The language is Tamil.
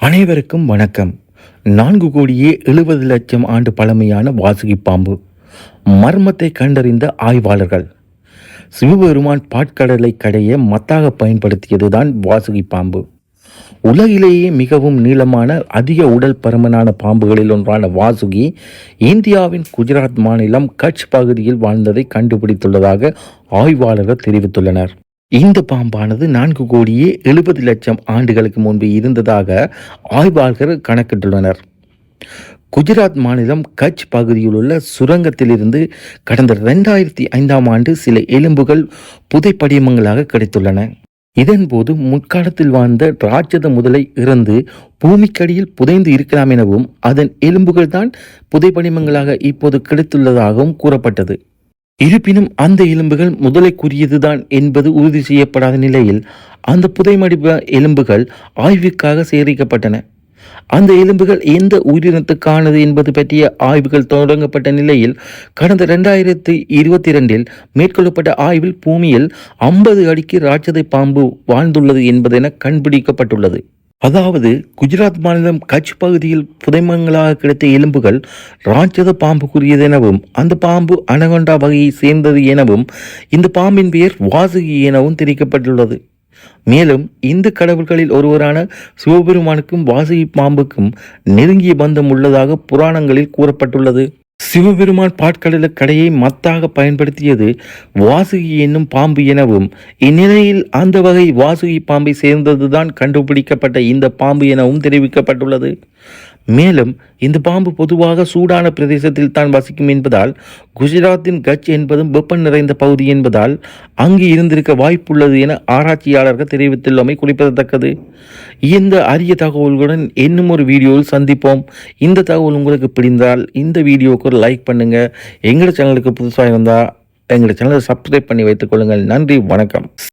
அனைவருக்கும் வணக்கம். நான்கு கோடியே எழுபது லட்சம் ஆண்டு பழமையான வாசுகி பாம்பு. மர்மத்தை கண்டறிந்த ஆய்வாளர்கள். சிவபெருமான் பாட்கடலை கடைய மத்தாக பயன்படுத்தியதுதான் வாசுகி பாம்பு. உலகிலேயே மிகவும் நீளமான அதிக உடல் பருமனான பாம்புகளில் ஒன்றான வாசுகி இந்தியாவின் குஜராத் மாநிலம் கட்ச் பகுதியில் வாழ்ந்ததை கண்டுபிடித்துள்ளதாக ஆய்வாளர்கள் தெரிவித்துள்ளனர். இந்த பாம்பானது நான்கு கோடியே எழுபது லட்சம் ஆண்டுகளுக்கு முன்பு இருந்ததாக ஆய்வாளர்கள் கணக்கிட்டுள்ளனர். குஜராத் மாநிலம் கட்ச் பகுதியில் உள்ள சுரங்கத்திலிருந்து கடந்த ரெண்டாயிரத்தி ஐந்தாம் ஆண்டு சில எலும்புகள் புதைப்படிமங்களாக கிடைத்துள்ளன. இதன்போது முற்காலத்தில் வாழ்ந்த ராட்சத முதலை இறந்து பூமிக்கடியில் புதைந்து இருக்கலாம் எனவும் அதன் எலும்புகள் தான் புதைப்படிமங்களாக இப்போது கிடைத்துள்ளதாகவும் கூறப்பட்டது. இருப்பினும் அந்த எலும்புகள் முதலைக்குரியதுதான் என்பது உறுதி செய்யப்படாத நிலையில் அந்த புதைமடிப்ப எலும்புகள் ஆய்வுக்காக சேகரிக்கப்பட்டன. அந்த எலும்புகள் எந்த உயிரினத்துக்கானது என்பது பற்றிய ஆய்வுகள் தொடங்கப்பட்ட நிலையில் கடந்த ரெண்டாயிரத்தி இருபத்தி ரெண்டில் மேற்கொள்ளப்பட்ட ஆய்வில் பூமியில் ஐம்பது அடிக்கு ராட்சதை பாம்பு வாழ்ந்துள்ளது என்பதென கண்டுபிடிக்கப்பட்டுள்ளது. அதாவது குஜராத் மாநிலம் கட்ச் பகுதியில் புதைமங்களாக கிடைத்த எலும்புகள் ராட்சத பாம்புக்குரியது எனவும் அந்த பாம்பு அனகொண்டா வகையை சேர்ந்தது எனவும் இந்த பாம்பின் பெயர் வாசுகி எனவும் தெரிவிக்கப்பட்டுள்ளது. மேலும் இந்து கடவுள்களில் ஒருவரான சிவபெருமானுக்கும் வாசுகி பாம்புக்கும் நெருங்கிய பந்தம் உள்ளதாக புராணங்களில் கூறப்பட்டுள்ளது. சிவபெருமான் பாட்கடல கடையை மத்தாக பயன்படுத்தியது வாசுகி என்னும் பாம்பு எனவும் இந்நிலையில் அந்த வகை வாசுகி பாம்பை சேர்ந்ததுதான் கண்டுபிடிக்கப்பட்ட இந்த பாம்பு எனவும் தெரிவிக்கப்பட்டுள்ளது. மேலும் இந்த பாம்பு பொதுவாக சூடான பிரதேசத்தில் தான் வசிக்கும் என்பதால் குஜராத்தின் கட்ச் என்பதும் வெப்பம் நிறைந்த பகுதி என்பதால் அங்கு இருந்திருக்க வாய்ப்புள்ளது என ஆராய்ச்சியாளர்கள் தெரிவித்துள்ளமை குறிப்பிடத்தக்கது. இந்த அரிய தகவல்களுடன் இன்னும் ஒரு வீடியோவில் சந்திப்போம். இந்த தகவல் உங்களுக்கு பிடிந்தால் இந்த வீடியோவுக்கு ஒரு லைக் பண்ணுங்கள் எங்களோட சேனலுக்கு புதுசாக இருந்தால் எங்களோட சேனலை சப்ஸ்கிரைப் பண்ணி வைத்துக் கொள்ளுங்கள். நன்றி வணக்கம்.